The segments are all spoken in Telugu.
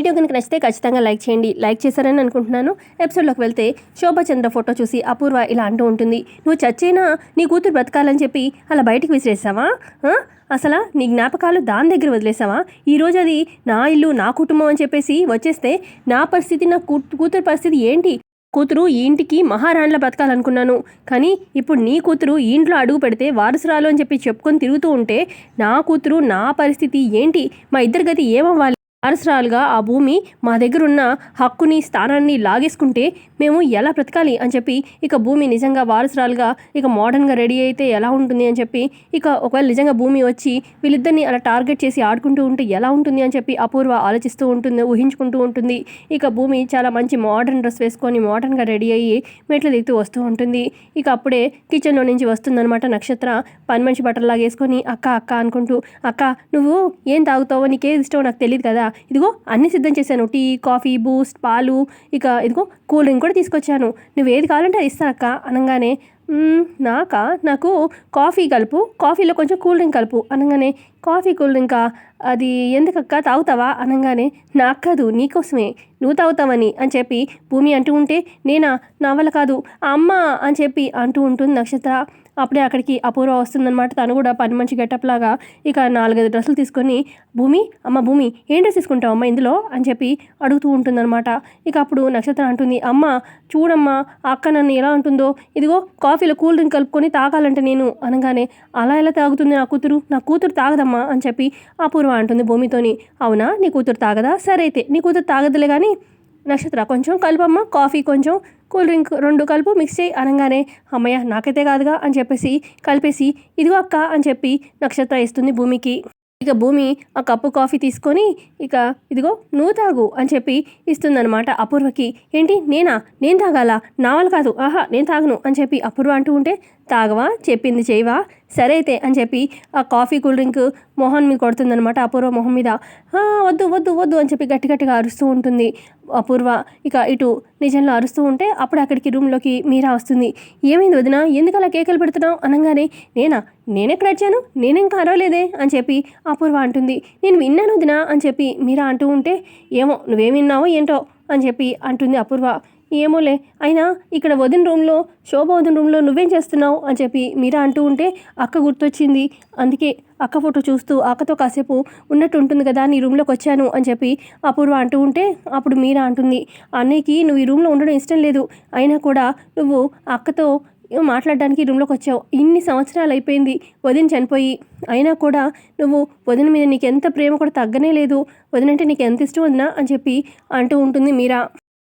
వీడియో కనుక నచ్చితే ఖచ్చితంగా లైక్ చేయండి. లైక్ చేశారని అనుకుంటున్నాను. ఎపిసోడ్లోకి వెళ్తే శోభాచంద్ర ఫోటో చూసి అపూర్వ ఇలా అంటూ ఉంటుంది. నువ్వు చచ్చేనా నీ కూతురు బ్రతకాలని చెప్పి అలా బయటికి విసిరేసావా? అసలు నీ జ్ఞాపకాలు దాని దగ్గర వదిలేసావా? ఈరోజు అది నా ఇల్లు నా కుటుంబం అని చెప్పేసి వచ్చేస్తే నా పరిస్థితి నా కూతురు పరిస్థితి ఏంటి? కూతురు ఈ ఇంటికి మహారాణిలా బ్రతకాలనుకున్నాను. కానీ ఇప్పుడు నీ కూతురు ఈ ఇంట్లో అడుగు పెడితే వారసురాలు అని చెప్పి చెప్పుకొని తిరుగుతూ ఉంటే నా కూతురు నా పరిస్థితి ఏంటి? మా ఇద్దరి గతి ఏమవ్వాలి? వారసురాలుగా ఆ భూమి మా దగ్గర ఉన్న హక్కుని స్థానాన్ని లాగేసుకుంటే మేము ఎలా బ్రతకాలి అని చెప్పి ఇక భూమి నిజంగా వారసురాలుగా ఇక మోడర్న్గా రెడీ అయితే ఎలా ఉంటుంది అని చెప్పి ఇక ఒకవేళ నిజంగా భూమి వచ్చి వీళ్ళిద్దరిని అలా టార్గెట్ చేసి ఆడుకుంటూ ఉంటే ఎలా ఉంటుంది అని చెప్పి అపూర్వ ఆలోచిస్తూ ఉంటుంది ఊహించుకుంటూ ఉంటుంది. ఇక భూమి చాలా మంచి మోడర్న్ డ్రెస్ వేసుకొని మోడర్న్గా రెడీ అయ్యి మెట్లు దిగుతూ వస్తూ ఉంటుంది. ఇక అప్పుడే కిచెన్లో నుంచి వస్తుందనమాట నక్షత్ర. పని మనిషి బట్టలు వేసుకొని అక్క అక్క అనుకుంటూ అక్క నువ్వు ఏం తాగుతావో నీకేది ఇష్టమో నాకు తెలియదు కదా ఇదిగో అన్ని సిద్ధం చేశాను. టీ కాఫీ బూస్ట్ పాలు. ఇక ఇదిగో కూల్ డ్రింక్ కూడా తీసుకొచ్చాను. నువ్వు ఏది కావాలంటే అది ఇస్తానక్క అనగానే నాక నాకా? నాకు కాఫీ కలుపు. కాఫీలో కొంచెం కూల్ డ్రింక్ కలుపు. అనగానే కాఫీ కూల్ డ్రింకా? అది ఎందుకక్క? తాగుతావా? అనగానే నాకు కాదు నీకోసమే నువ్వు తాగుతావని అని చెప్పి భూమి అంటూ ఉంటే నేనా? నా వల్ల కాదు. ఆ అమ్మ అని చెప్పి అంటూ ఉంటుంది నక్షత్ర. అప్పుడే అక్కడికి అపూర్వ వస్తుందన్నమాట. తను కూడా పని మంచి గెటప్ లాగా ఇక నాలుగైదు డ్రెస్సులు తీసుకొని భూమి అమ్మ భూమి ఏం డ్రెస్ తీసుకుంటావు అమ్మ ఇందులో? అని చెప్పి అడుగుతూ ఉంటుందన్నమాట. ఇక అప్పుడు నక్షత్రం అంటుంది అమ్మ చూడమ్మా అక్క నన్ను ఎలా ఉంటుందో? ఇదిగో కాఫీలో కూల్ డ్రింక్ కలుపుకొని తాగాలంటే నేను అనగానే అలా ఎలా తాగుతుంది నా కూతురు? నా కూతురు తాగదమ్మా అని చెప్పి అపూర్వ అంటుంది భూమితోని అవునా? నీ కూతురు తాగదా? సరే అయితే నీ కూతురు తాగదులే కానీ నక్షత్ర కొంచెం కలుపమ్మ కాఫీ కొంచెం కూల్ డ్రింక్ రెండు కలుపు మిక్స్ చేయి అనగానే అమ్మయ్య నాకైతే కాదుగా అని చెప్పేసి కలిపేసి ఇదిగో అక్క అని చెప్పి నక్షత్ర ఇస్తుంది భూమికి. ఇక భూమి ఆ కప్పు కాఫీ తీసుకొని ఇక ఇదిగో నువ్వు తాగు అని చెప్పి ఇస్తుందన్నమాట అపూర్వకి. ఏంటి నేనా? నేను తాగాలా? నావల్ కాదు. ఆహా నేను తాగను అని చెప్పి అపూర్వ అంటూ ఉంటే తాగవా? చెప్పింది చేయవా? సరే అయితే అని చెప్పి ఆ కాఫీ కూల్ డ్రింక్ మొహన్ మీద కొడుతుందనమాట అపూర్వ మొహం మీద. వద్దు వద్దు వద్దు అని చెప్పి గట్టి గట్టిగా అరుస్తూ ఉంటుంది. అపూర్వ. ఇక ఇటు నిజంలో అరుస్తూ ఉంటే అప్పుడు అక్కడికి రూమ్లోకి మీరా వస్తుంది. ఏమైంది వదిన? ఎందుకు అలా కేకలు పెడుతున్నావు? అనగానే నేనా? నేనెక్కడ వచ్చాను? నేనేం అరవలేదే అని చెప్పి అపూర్వ అంటుంది. నేను విన్నాను వదిన అని చెప్పి మీరా అంటూ ఉంటే ఏమో నువ్వేం విన్నావో ఏంటో అని చెప్పి అంటుంది అపూర్వ. ఏమోలే. అయినా ఇక్కడ వదిన రూమ్లో శోభ వదిన రూమ్లో నువ్వేం చేస్తున్నావు? అని చెప్పి మీరా అంటూ ఉంటే అక్క గుర్తొచ్చింది. అందుకే అక్క ఫోటో చూస్తూ అక్కతో కాసేపు ఉన్నట్టు ఉంటుంది కదా నీ రూమ్లోకి వచ్చాను అని చెప్పి అపూర్వ అంటూ ఉంటే అప్పుడు మీరా అంటుంది. అన్నయ్యకి నువ్వు ఈ రూమ్లో ఉండడం ఇష్టం లేదు. అయినా కూడా నువ్వు అక్కతో మాట్లాడడానికి రూమ్లోకి వచ్చావు. ఇన్ని సంవత్సరాలు అయిపోయింది వదిన చనిపోయి. అయినా కూడా నువ్వు వదిన మీద నీకు ఎంత ప్రేమ కూడా తగ్గనే లేదు. వదినంటే నీకు ఎంత ఇష్టం వదినా? అని చెప్పి అంటూ ఉంటుంది మీరా.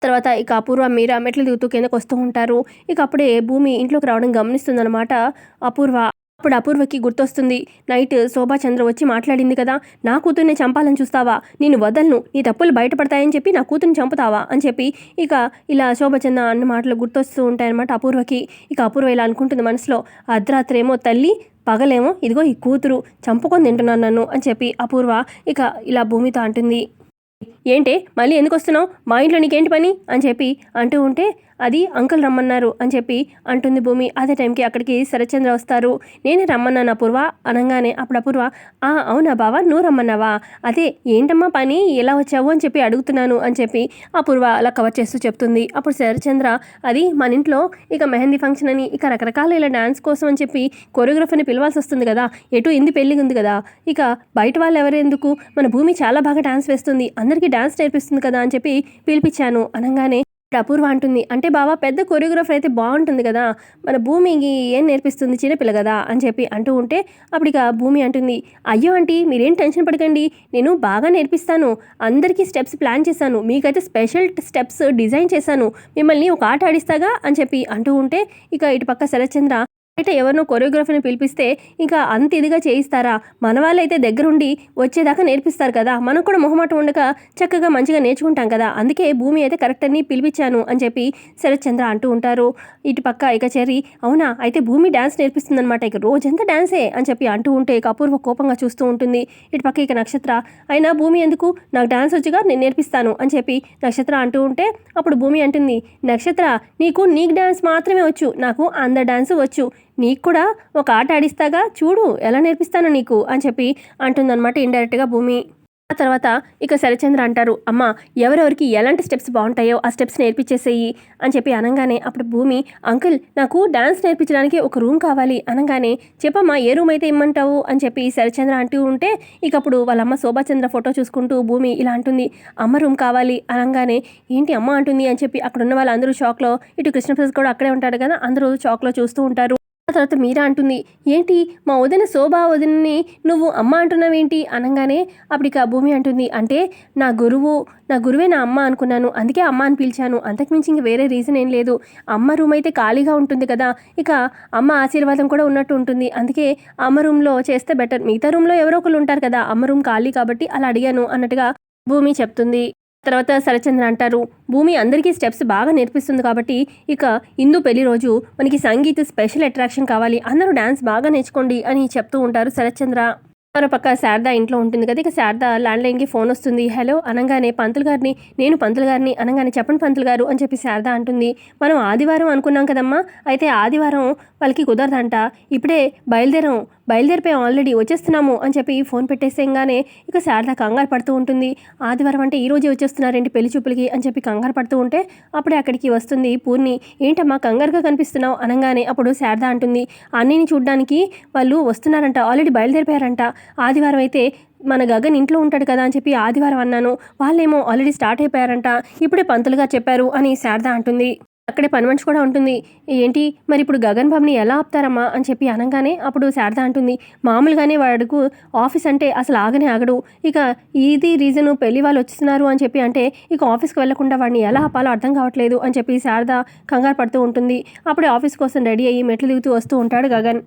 తర్వాత ఇక అపూర్వ మీరా మెట్లు దిగుతూ కిందకు వస్తూ ఉంటారు. ఇక అప్పుడే భూమి ఇంట్లోకి రావడం గమనిస్తుందన్నమాట అపూర్వ. అప్పుడు అపూర్వకి గుర్తొస్తుంది నైట్ శోభాచంద్ర వచ్చి మాట్లాడింది కదా నా కూతుర్ని చంపాలని చూస్తావా? నేను వదలను నీ తప్పులు బయటపడతాయని చెప్పి నా కూతుర్ని చంపుతావా? అని చెప్పి ఇక ఇలా శోభచంద్ర అన్న మాటలు గుర్తొస్తూ ఉంటాయన్నమాట అపూర్వకి. ఇక అపూర్వ ఇలా అనుకుంటుంది మనసులో అర్ధరాత్రేమో తల్లి పగలేమో ఇదిగో ఈ కూతురు చంపుకొని తింటున్నాను నన్ను అని చెప్పి అపూర్వ ఇక ఇలా భూమితో అంటుంది. ఏంటే మళ్ళీ ఎందుకు వస్తున్నావు మా ఇంట్లో నీకేంటి పని? అని చెప్పి అంటూ ఉంటే అది అంకుల్ రమ్మన్నారు అని చెప్పి అంటుంది భూమి. అదే టైంకి అక్కడికి శరచంద్ర వస్తారు. నేనే రమ్మన్నాను అపూర్వ అనగానే అప్పుడు అపూర్వ ఆ అవునా బావా నువ్వు రమ్మన్నావా? అదే ఏంటమ్మా పని? ఎలా వచ్చావు? అని చెప్పి అడుగుతున్నాను అని చెప్పి అపూర్వ అలా కవర్ చేస్తూ చెప్తుంది. అప్పుడు శరచంద్ర అది మన ఇంట్లో ఇక మెహందీ ఫంక్షన్ అని ఇక రకరకాల ఇలా డాన్స్ కోసం అని చెప్పి కొరియోగ్రఫర్ని పిలవాల్సి వస్తుంది కదా ఎటు ఇంది పెళ్ళి ఉంది కదా ఇక బయట వాళ్ళు ఎవరెందుకు మన భూమి చాలా బాగా డాన్స్ వేస్తుంది అందరికీ డాన్స్ నేర్పిస్తుంది కదా అని చెప్పి పిలిపించాను. అనగానే అపూర్వ అంటుంది. అంటే బావా పెద్ద కొరియోగ్రాఫర్ అయితే బాగుంటుంది కదా. మన భూమికి ఏం నేర్పిస్తుంది చిన్నపిల్ల కదా అని చెప్పి అంటూ ఉంటే అప్పుడు ఇక భూమి అంటుంది. అయ్యో ఆంటీ మీరేం టెన్షన్ పడకండి. నేను బాగా నేర్పిస్తాను. అందరికీ స్టెప్స్ ప్లాన్ చేశాను. మీకైతే స్పెషల్ స్టెప్స్ డిజైన్ చేశాను. మిమ్మల్ని ఒక ఆట ఆడిస్తాగా అని చెప్పి అంటూ ఉంటే ఇక ఇటు పక్క శరత్చంద్ర బయట ఎవరినో కొరియోగ్రఫీని పిలిపిస్తే ఇంకా అంత ఇదిగా చేయిస్తారా? మన వాళ్ళైతే దగ్గరుండి వచ్చేదాకా నేర్పిస్తారు కదా. మనం కూడా మొహమాటం ఉండక చక్కగా మంచిగా నేర్చుకుంటాం కదా. అందుకే భూమి అయితే కరెక్ట్ అని పిలిపించాను అని చెప్పి శరత్చంద్ర అంటూ ఉంటారు. ఇటు పక్క ఇక చెర్రి అవునా? అయితే భూమి డ్యాన్స్ నేర్పిస్తుందనమాట ఇక రోజంతా డ్యాన్సే అని చెప్పి అంటూ ఉంటే ఇక అపూర్వ కోపంగా చూస్తూ ఉంటుంది. ఇటు పక్క ఇక నక్షత్ర అయినా భూమి ఎందుకు? నాకు డ్యాన్స్ వచ్చుగా నేను నేర్పిస్తాను అని చెప్పి నక్షత్ర అంటూ ఉంటే అప్పుడు భూమి అంటుంది నక్షత్ర నీకు నీకు డ్యాన్స్ మాత్రమే వచ్చు నాకు అందరి డ్యాన్స్ వచ్చు. నీకు కూడా ఒక ఆట ఆడిస్తాగా? చూడు ఎలా నేర్పిస్తాను నీకు అని చెప్పి అంటుందన్నమాట ఇండైరెక్ట్గా భూమి. ఆ తర్వాత ఇక శరచంద్ర అంటారు అమ్మ ఎవరెవరికి ఎలాంటి స్టెప్స్ బాగుంటాయో ఆ స్టెప్స్ నేర్పించేసేయి అని చెప్పి అనగానే అప్పుడు భూమి అంకుల్ నాకు డాన్స్ నేర్పించడానికి ఒక రూమ్ కావాలి అనగానే చెప్పమ్మా ఏ రూమ్ అయితే ఇమ్మంటావు? అని చెప్పి శరచంద్ర అంటూ ఉంటే ఇక అప్పుడు వాళ్ళ అమ్మ శోభాచంద్ర ఫోటో చూసుకుంటూ భూమి ఇలా అంటుంది అమ్మ రూమ్ కావాలి అనగానే ఏంటి అమ్మ అంటుంది? అని చెప్పి అక్కడ ఉన్న వాళ్ళందరూ షాక్లో ఇటు కృష్ణప్రసాద్ కూడా అక్కడే ఉంటాడు కదా అందరూ షాక్లో చూస్తూ ఉంటారు. తర్వాత మీరా అంటుంది ఏంటి మా వదిన శోభా వదినని నువ్వు అమ్మ అంటున్నావేంటి? అనగానే అప్పుడు ఇక భూమి అంటుంది అంటే నా గురువు నా గురువే నా అమ్మ అనుకున్నాను అందుకే అమ్మ అని పిలిచాను. అంతకుమించి ఇంక వేరే రీజన్ ఏం లేదు. అమ్మ రూమ్ అయితే ఖాళీగా ఉంటుంది కదా ఇక అమ్మ ఆశీర్వాదం కూడా ఉన్నట్టు ఉంటుంది. అందుకే అమ్మ రూమ్లో చేస్తే బెటర్. మిగతా రూమ్లో ఎవరో ఒకరు ఉంటారు కదా అమ్మ రూమ్ ఖాళీ కాబట్టి అలా అడిగాను అన్నట్టుగా భూమి చెప్తుంది. తర్వాత శరచంద్ర అంటారు భూమి అందరికీ స్టెప్స్ బాగా నేర్పిస్తుంది కాబట్టి ఇక ఇందు పెళ్ళి రోజు మనకి సంగీత స్పెషల్ అట్రాక్షన్ కావాలి. అందరూ డ్యాన్స్ బాగా నేర్చుకోండి అని చెప్తూ ఉంటారు శరత్చంద్ర. మరోపక్క శారద ఇంట్లో ఉంటుంది కదా ఇక శారద ల్యాండ్లైన్కి ఫోన్ వస్తుంది. హలో అనగానే పంతులు గారిని నేను పంతులు గారిని అనగానే చెప్పండి పంతులు గారు అని చెప్పి శారద అంటుంది. మనం ఆదివారం అనుకున్నాం కదమ్మా అయితే ఆదివారం వాళ్ళకి కుదరదంట. ఇప్పుడే బయలుదేరాం బయలుదేరిపోయాం ఆల్రెడీ వచ్చేస్తున్నాము అని చెప్పి ఫోన్ పెట్టేసేయంగానే ఇక శారద కంగారు పడుతూ ఉంటుంది. ఆదివారం అంటే ఈ రోజే వచ్చేస్తున్నారేంటి పెళ్ళి చూపులకి అని చెప్పి కంగారు పడుతూ ఉంటే అప్పుడే అక్కడికి వస్తుంది పూర్ణి. ఏంటమ్మా కంగారుగా కనిపిస్తున్నావు? అనగానే అప్పుడు శారద అంటుంది. అన్నీని చూడడానికి వాళ్ళు వస్తున్నారంట ఆల్రెడీ బయలుదేరిపోయారంట. ఆదివారం అయితే మన గగన్ ఇంట్లో ఉంటాడు కదా అని చెప్పి ఆదివారం అన్నాను. వాళ్ళేమో ఆల్రెడీ స్టార్ట్ అయిపోయారంట. ఇప్పుడే పంతులుగా చెప్పారు అని శారద అంటుంది. అక్కడే పని మనిషి కూడా ఉంటుంది. ఏంటి? మరి ఇప్పుడు గగన్ బాబుని ఎలా ఆపుతారమ్మా అని చెప్పి అనగానే అప్పుడు శారద అంటుంది. మామూలుగానే వాడుకు ఆఫీస్ అంటే అసలు ఆగనే ఆగడు. ఇక ఇది రీజను పెళ్ళి వాళ్ళు వచ్చిస్తున్నారు అని చెప్పి అంటే ఇక ఆఫీస్కి వెళ్ళకుండా వాడిని ఎలా ఆపాలో అర్థం కావట్లేదు అని చెప్పి శారద కంగారు పడుతూ ఉంటుంది. అప్పుడే ఆఫీస్ కోసం రెడీ అయ్యి మెట్లు దిగుతూ వస్తూ ఉంటాడు గగన్.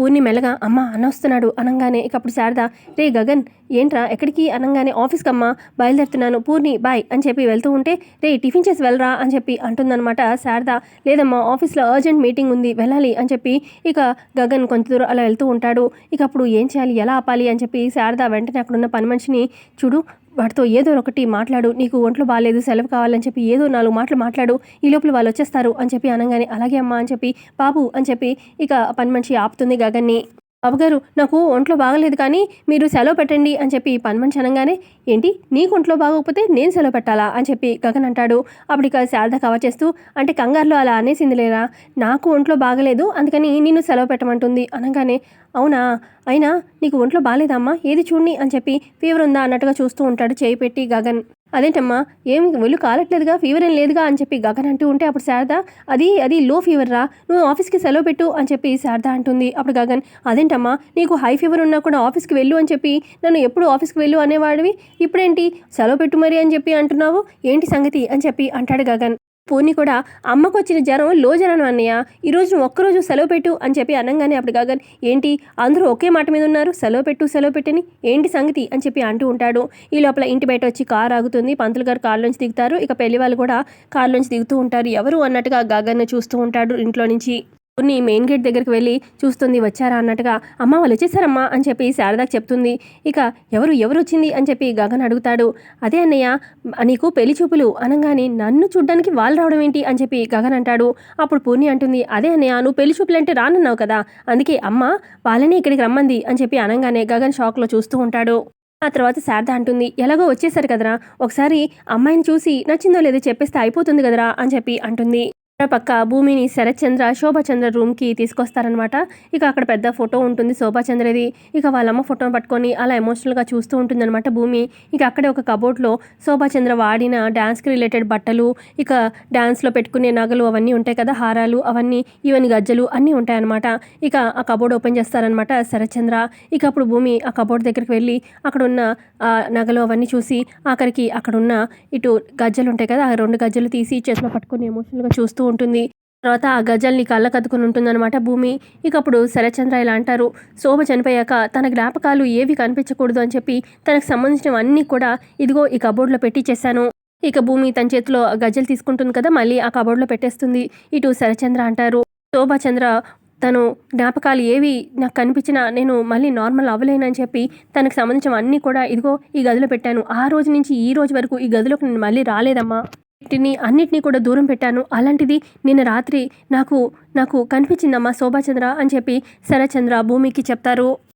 పూర్ణి మెల్లగా అమ్మ అన్న వస్తున్నాడు అనగానే ఇక అప్పుడు శారద రే గగన్ ఏంట్రా ఎక్కడికి? అనగానే ఆఫీస్కి అమ్మ బయలుదేరుతున్నాను పూర్ణి బాయ్ అని చెప్పి వెళ్తూ ఉంటే రే టిఫిన్ చేసి వెళ్ళరా అని చెప్పి అంటుందన్నమాట శారద. లేదమ్మా ఆఫీస్లో అర్జెంట్ మీటింగ్ ఉంది వెళ్ళాలి అని చెప్పి ఇక గగన్ కొంత దూరం అలా వెళ్తూ ఉంటాడు. ఇక అప్పుడు ఏం చేయాలి ఎలా ఆపాలి అని చెప్పి శారద వెంటనే అక్కడున్న పని మనిషిని చూడు వాడితో ఏదో ఒకటి మాట్లాడు నీకు ఒంట్లో బాగాలేదు సెలవు కావాలని చెప్పి ఏదో నాలుగు మాటలు మాట్లాడు ఈ లోపల వాళ్ళు వచ్చేస్తారు అని చెప్పి అనగానే అలాగే అమ్మా అని చెప్పి బాబు అని చెప్పి ఇక పని మనిషి ఆపుతుంది గగన్ని. బాబుగారు నాకు ఒంట్లో బాగలేదు కానీ మీరు సెలవు పెట్టండి అని చెప్పి పని అనగానే ఏంటి? నీకు ఒంట్లో బాగోకపోతే నేను సెలవు పెట్టాలా? అని చెప్పి గగన్ అంటాడు. అప్పుడు ఇక శారద కవర్ చేస్తూ అంటే కంగారులో అలా అనేసింది లేరా? నాకు ఒంట్లో బాగలేదు అందుకని నిన్ను సెలవు పెట్టమంటుంది. అనగానే అవునా? అయినా నీకు ఒంట్లో బాగాలేదమ్మా ఏది చూడండి అని చెప్పి ఫీవర్ ఉందా? అన్నట్టుగా చూస్తూ ఉంటాడు చేయి పెట్టి గగన్. అదేంటమ్మా? ఏమి ఒళ్ళు కాలట్లేదుగా ఫీవర్ ఏం లేదుగా అని చెప్పి గగన్ అంటూ ఉంటే అప్పుడు శారద అది అది లో ఫీవర్ రా నువ్వు ఆఫీస్కి సెలవు పెట్టు అని చెప్పి శారద అంటుంది. అప్పుడు గగన్ అదేంటమ్మా నీకు హై ఫీవర్ ఉన్నా కూడా ఆఫీస్కి వెళ్ళు అని చెప్పి నన్ను ఎప్పుడు ఆఫీస్కి వెళ్ళు అనేవాడివి. ఇప్పుడేంటి? సెలవు పెట్టు మరి అని చెప్పి అంటున్నావు? ఏంటి సంగతి? అని చెప్పి అంటాడు గగన్. పూర్ణి కూడా అమ్మకు వచ్చిన జ్వరం లో అన్నయ్య. ఈరోజు ఒక్కరోజు సెలవు పెట్టు అని చెప్పి అనగానే అప్పుడు గగన్ ఏంటి? అందరూ ఒకే మాట మీద ఉన్నారు? సెలవు పెట్టు సెలవు పెట్టని? ఏంటి సంగతి? అని చెప్పి అంటూ ఉంటాడు. ఈ లోపల ఇంటి బయట వచ్చి కార్ ఆగుతుంది. పంతులు గారు కారులోంచి దిగుతారు. ఇక పెళ్ళి వాళ్ళు కూడా కారులోంచి దిగుతూ ఉంటారు. ఎవరు అన్నట్టుగా గగన్ చూస్తూ ఉంటాడు ఇంట్లో నుంచి. పూర్ణి మెయిన్ గేట్ దగ్గరికి వెళ్ళి చూస్తుంది వచ్చారా అన్నట్టుగా అమ్మ వాళ్ళు వచ్చేసారమ్మా అని చెప్పి శారదాకి చెప్తుంది. ఇక ఎవరు ఎవరు వచ్చింది అని చెప్పి గగన్ అడుగుతాడు. అదే అన్నయ్య నీకు పెళ్ళి చూపులు అనగానే నన్ను చూడ్డానికి వాళ్ళు రావడం ఏంటి? అని చెప్పి గగన్ అంటాడు. అప్పుడు పూర్ణి అంటుంది అదే అన్నయ్య నువ్వు పెళ్ళి చూపులు అంటే రానన్నావు కదా. అందుకే అమ్మ వాళ్ళని ఇక్కడికి రమ్మంది అని చెప్పి అనగానే గగన్ షాక్లో చూస్తూ ఉంటాడు. ఆ తర్వాత శారద అంటుంది ఎలాగో వచ్చేసారు కదరా. ఒకసారి అమ్మాయిని చూసి నచ్చిందో లేదో చెప్పేస్తే అయిపోతుంది కదరా అని చెప్పి అంటుంది. పక్క భూమిని శరత్చంద్ర శోభాచంద్ర రూమ్కి తీసుకొస్తారనమాట ఇక అక్కడ పెద్ద ఫోటో ఉంటుంది శోభాచంద్రది. ఇక వాళ్ళమ్మ ఫోటోను పట్టుకొని అలా ఎమోషనల్గా చూస్తూ ఉంటుందన్నమాట భూమి. ఇక అక్కడే ఒక కబోర్డ్లో శోభాచంద్ర వాడిన డ్యాన్స్కి రిలేటెడ్ బట్టలు ఇక డ్యాన్స్లో పెట్టుకునే నగలు అవన్నీ ఉంటాయి కదా హారాలు అవన్నీ ఈవెన్ గజ్జలు అన్నీ ఉంటాయన్నమాట. ఇక ఆ కబోర్డ్ ఓపెన్ చేస్తారనమాట శరత్చంద్ర. ఇక అప్పుడు భూమి ఆ కబోర్డ్ దగ్గరికి వెళ్ళి అక్కడ ఉన్న ఆ నగలు అవన్నీ చూసి ఆఖరికి అక్కడ ఉన్న ఇటు గజ్జలు ఉంటాయి కదా ఆ రెండు గజ్జలు తీసి చేతిలో పట్టుకొని ఎమోషనల్గా చూస్తూ ఉంటుంది. తర్వాత ఆ గజల్ని కళ్ళకద్దుకుని ఉంటుందన్నమాట భూమి. ఇక అప్పుడు శరచంద్ర ఇలా అంటారు శోభ చనిపోయాక తన జ్ఞాపకాలు ఏవి కనిపించకూడదు అని చెప్పి తనకు సంబంధించినవన్నీ కూడా ఇదిగో ఈ కబోర్డ్లో పెట్టి చేశాను. ఇక భూమి తన చేతిలో ఆ గజ్జలు తీసుకుంటుంది కదా మళ్ళీ ఆ కబోర్డ్లో పెట్టేస్తుంది. ఇటు శరచంద్ర అంటారు శోభచంద్ర తను జ్ఞాపకాలు ఏవి నాకు కనిపించినా నేను మళ్ళీ నార్మల్ అవ్వలేనని చెప్పి తనకు సంబంధించిన అన్నీ కూడా ఇదిగో ఈ గదిలో పెట్టాను. ఆ రోజు నుంచి ఈ రోజు వరకు ఈ గదిలోకి నేను మళ్ళీ రాలేదమ్మా. వీటిని అన్నిటినీ కూడా దూరం పెట్టాను. అలాంటిది నిన్న రాత్రి నాకు నాకు కనిపించిందమ్మా శోభాచంద్ర అని చెప్పి శరచంద్ర భూమికి చెప్తారు.